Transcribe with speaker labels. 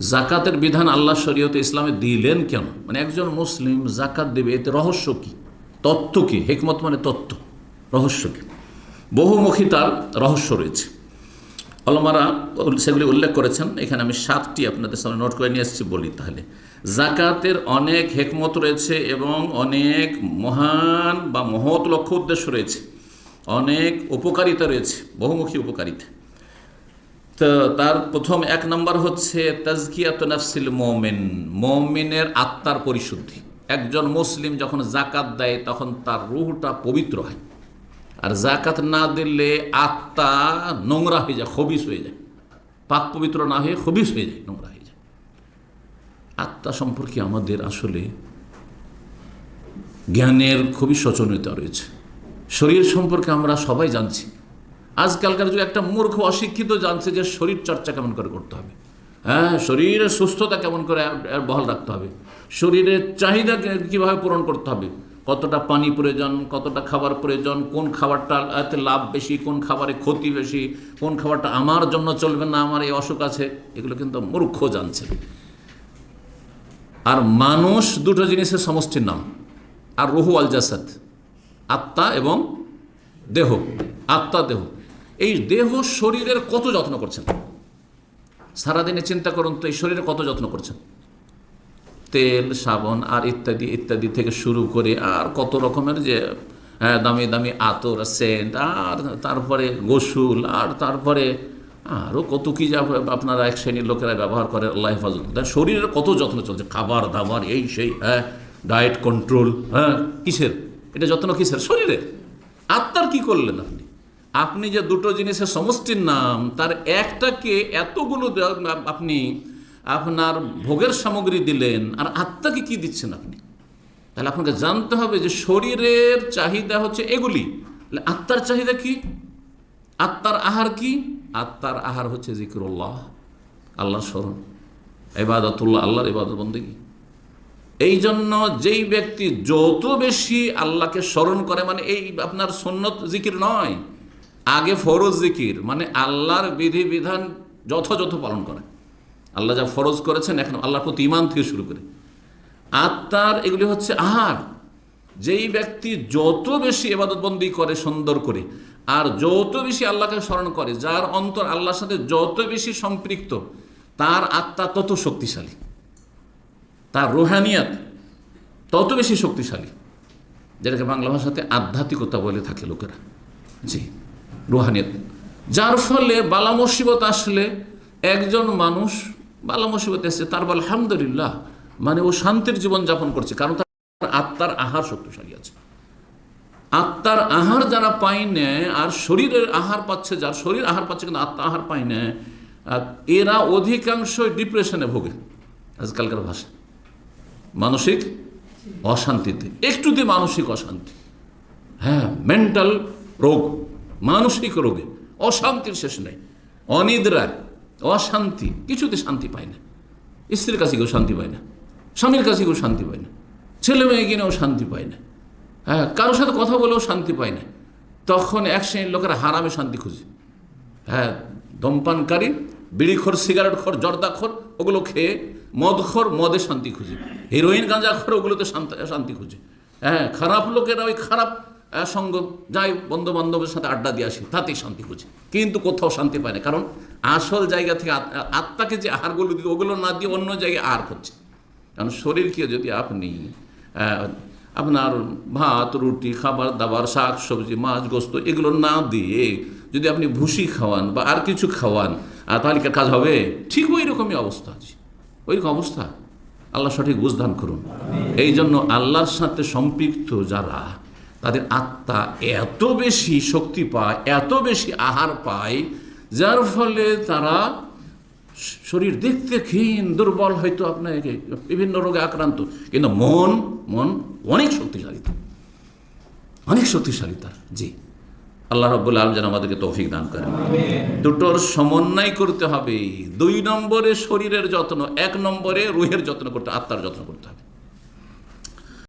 Speaker 1: জাকাতের বিধান আল্লাহ শরীয়তে ইসলামে দিলেন কেন? মানে একজন মুসলিম জাকাত দেবে, এতে রহস্য কি? তত্ত্ব কি? হেকমত মানে তত্ত্ব। রহস্য কি? বহুমুখী তার রহস্য রয়েছে। অলমারা সেগুলি উল্লেখ করেছেন। এখানে আমি সাতটি আপনাদের সামনে নোট করে নিয়ে এসেছি বলি তাহলে। জাকাতের অনেক হেকমত রয়েছে এবং অনেক মহান বা মহৎ লক্ষ্য উদ্দেশ্য রয়েছে। অনেক উপকারিতা রয়েছে, বহুমুখী উপকারিতা। তো তার প্রথম এক নম্বর হচ্ছে তাজকিয়াত নাফসিল মোমেন। মোমিনের আত্মার পরিশুদ্ধি। একজন মুসলিম যখন জাকাত দেয়, তখন তার রুহটা পবিত্র হয়। আর জাকাত না দিলে আত্মা নোংরা হয়ে যায়, খবিস হয়ে যায়। পাক পবিত্র না হয়ে খবিস হয়ে যায়, নোংরা হয়ে যায়। আত্মা সম্পর্কে আমাদের আসলে জ্ঞানের খুবই সচেতনতা রয়েছে। শরীর সম্পর্কে আমরা সবাই জানছি। আজকালকার যুগে একটা মূর্খ অশিক্ষিত জানছে যে শরীর চর্চা কেমন করে করতে হবে। হ্যাঁ শরীরের সুস্থতা কেমন করে বহাল রাখতে হবে। শরীরের চাহিদা কীভাবে পূরণ করতে হবে? কতটা পানি প্রয়োজন, কতটা খাবার প্রয়োজন, কোন খাবারটা এতে লাভ বেশি, কোন খাবারে ক্ষতি বেশি, কোন খাবারটা আমার জন্য চলবে না, আমার এই অসুখ আছে, এগুলো কিন্তু মূর্খ জানছে। আর মানুষ দুটো জিনিসের সমষ্টির নাম। আর রুহু আল জাসাদ আত্মা এবং দেহ। আত্মা, দেহ। এই দেহ শরীরের কত যত্ন করছেন? সারাদিনে চিন্তা করুন তো এই শরীরে কত যত্ন করছেন? তেল সাবন আর ইত্যাদি ইত্যাদি থেকে শুরু করে আর কত রকমের যে হ্যাঁ, দামি দামি আতর সেন্ট আর তারপরে গোসুল আর তারপরে আরও কত কী যা আপনারা এক শ্রেণির লোকেরা ব্যবহার করে আল্লাহ হেফাজত। শরীরের কত যত্ন চলছে? খাবার দাবার এই সেই হ্যাঁ ডায়েট কন্ট্রোল হ্যাঁ কিসের? এটা যত্ন কিসের? শরীরের। আত্মার কি করলেন আপনি? আপনি যে দুটো জিনিসের সমষ্টির নাম, তার একটাকে এতগুলো আপনি, আপনার ভোগের সামগ্রী দিলেন, আর আত্মাকে কি দিচ্ছেন আপনি? তাহলে আপনাকে জানতে হবে যে শরীরের চাহিদা হচ্ছে এগুলি। আত্মার চাহিদা কি? আত্মার আহার কি? আত্মার আহার হচ্ছে জিক্রুল্লাহ আল্লাহ স্মরণ। এবাদতুল্লাহ আল্লাহর এবাদত বন্দেগী। এই জন্য যেই ব্যক্তি যত বেশি আল্লাহকে স্মরণ করে মানে এই আপনার সন্ন্যত জিকির নয় আগে ফরজ জিকির মানে আল্লাহর বিধিবিধান যথাযথ পালন করে। আল্লাহ যা ফরজ করেছেন, এখন আল্লাহর প্রতি ইমান থেকে শুরু করে। আত্মার এগুলি হচ্ছে আহার। যেই ব্যক্তি যত বেশি এবাদতবন্দি করে, সুন্দর করে, আর যত বেশি আল্লাহকে স্মরণ করে, যার অন্তর আল্লাহর সাথে যত বেশি সম্পৃক্ত, তার আত্মা তত শক্তিশালী। তার রোহানিয়াত তত বেশি শক্তিশালী। যেটাকে বাংলা ভাষাতে আধ্যাত্মিকতা বলে থাকে লোকেরা। জি। রোহানিয়াত যার ফলে বালা মুসিবত আসলে একজন মানুষ বালা মুসিবত এসছে, তার বলে, আলহামদুলিল্লাহ। মানে ও শান্তির জীবন যাপন করছে, কারণ তার আত্মার আহার শক্তিশালী আছে। আত্মার আহার যারা পায় না, আর শরীরের আহার পাচ্ছে, যার শরীর আহার পাচ্ছে কিন্তু আত্মা আহার পায় না এরা অধিকাংশই ডিপ্রেশনে ভোগে আজকালকার ভাষা মানসিক অশান্তিতে একটুতে মানসিক অশান্তি। হ্যাঁ মেন্টাল রোগ। মানসিক রোগে, অশান্তির শেষ নেই। অনিদ্রা, অশান্তি, কিছুতে শান্তি পায় না। স্ত্রীর কাছে কেউ শান্তি পায় না, স্বামীর কাছে কেউ শান্তি পায় না, ছেলে মেয়ে কিনেও শান্তি পায় না। হ্যাঁ কারোর সাথে কথা বলেও শান্তি পায় না। তখন এক শ্রেণির লোকেরা হারামে শান্তি খুঁজে। হ্যাঁ ধূমপানকারী বিড়িখোর, সিগারেটখোর, জর্দাখোর, ওগুলো খেয়ে মদখোর, মদে শান্তি খুঁজে। হিরোইন, গাঁজাখোর, ওগুলোতে শান্তি খুঁজে। হ্যাঁ খারাপ লোকেরা ওই খারাপ সঙ্গ যাই বন্ধু বান্ধবের সাথে আড্ডা দিয়ে আসে তাতেই শান্তি খুঁজে। কিন্তু কোথাও শান্তি পায় না কারণ আসল জায়গা থেকে আত- আত্মাকে যে আহারগুলো দিতে ওগুলো না দিয়ে অন্য জায়গায় আহার করছে কারণ শরীরকে যদি আপনি আপনার ভাত রুটি খাবার দাবার শাক সবজি মাছ গোস্ত এগুলো না দিয়ে যদি আপনি ভুসি খাওয়ান বা আর কিছু খাওয়ান আর তাহলে কি কাজ হবে? ঠিক ওই রকমই অবস্থা আছে। ওই রকম অবস্থা। আল্লাহ সঠিক বুঝদান করুন। এই জন্য আল্লাহর সাথে সম্পৃক্ত যারা তাদের আত্মা এত বেশি শক্তি পায় এত বেশি আহার পায় যার ফলে তারা শরীর দেখতে ক্ষীণ দুর্বল হয়তো আপনাকে বিভিন্ন রোগে আক্রান্ত। কিন্তু মন মন অনেক শক্তিশালী তার। অনেক শক্তিশালী তার জি। আল্লাহ রব্বুল আলম যেন আমাদেরকে তৌফিক দান করেন। দুটোর সমন্বয় করতে হবে। দুই নম্বরে শরীরের যত্ন এক নম্বরে রুহের যত্ন করতে আত্মার যত্ন করতে হবে।